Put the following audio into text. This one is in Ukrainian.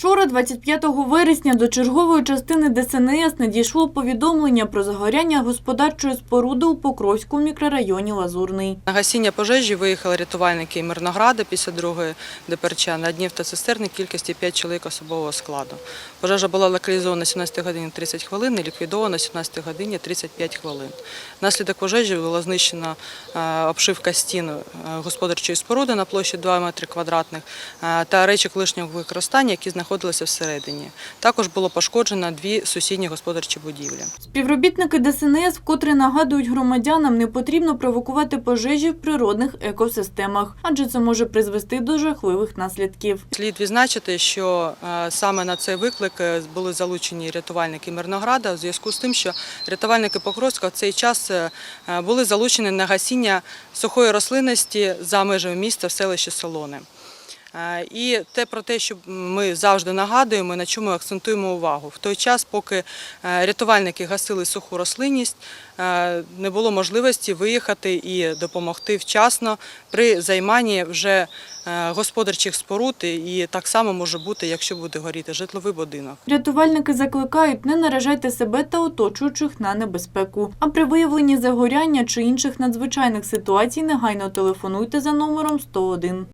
Вчора, 25 вересня, до чергової частини ДСНС надійшло повідомлення про загоряння господарчої споруди у Покровському мікрорайоні Лазурний. На гасіння пожежі виїхали рятувальники Мирнограда 52-ї ДПРЧ на дні автоцистерни кількості 5 чоловік особового складу. Пожежа була локалізована 17 годині 30 хвилин і ліквідована 17 годині 35 хвилин. Внаслідок пожежі була знищена е, обшивка стін е, господарчої споруди на площі 2 метри квадратних е, та речі колишнього використання, які знаходилися всередині. Також було пошкоджено дві сусідні господарчі будівлі. Співробітники ДСНС вкотре нагадують громадянам, не потрібно провокувати пожежі в природних екосистемах, адже це може призвести до жахливих наслідків. Слід відзначити, що е, саме на цей виклик е, були залучені рятувальники Мирнограда у зв'язку з тим, що рятувальники Покровська в цей час е, були залучені на гасіння сухої рослинності за межами міста в селищі Солони. Е, І те про те, що ми завжди нагадуємо, на чому акцентуємо увагу. В той час, поки е, рятувальники гасили суху рослинність, е, не було можливості виїхати і допомогти вчасно при займанні вже господарчих споруд, і так само може бути, якщо буде горіти житловий будинок. Рятувальники закликають не наражайте себе та оточуючих на небезпеку. А при виявленні загоряння чи інших надзвичайних ситуацій негайно телефонуйте за номером 101.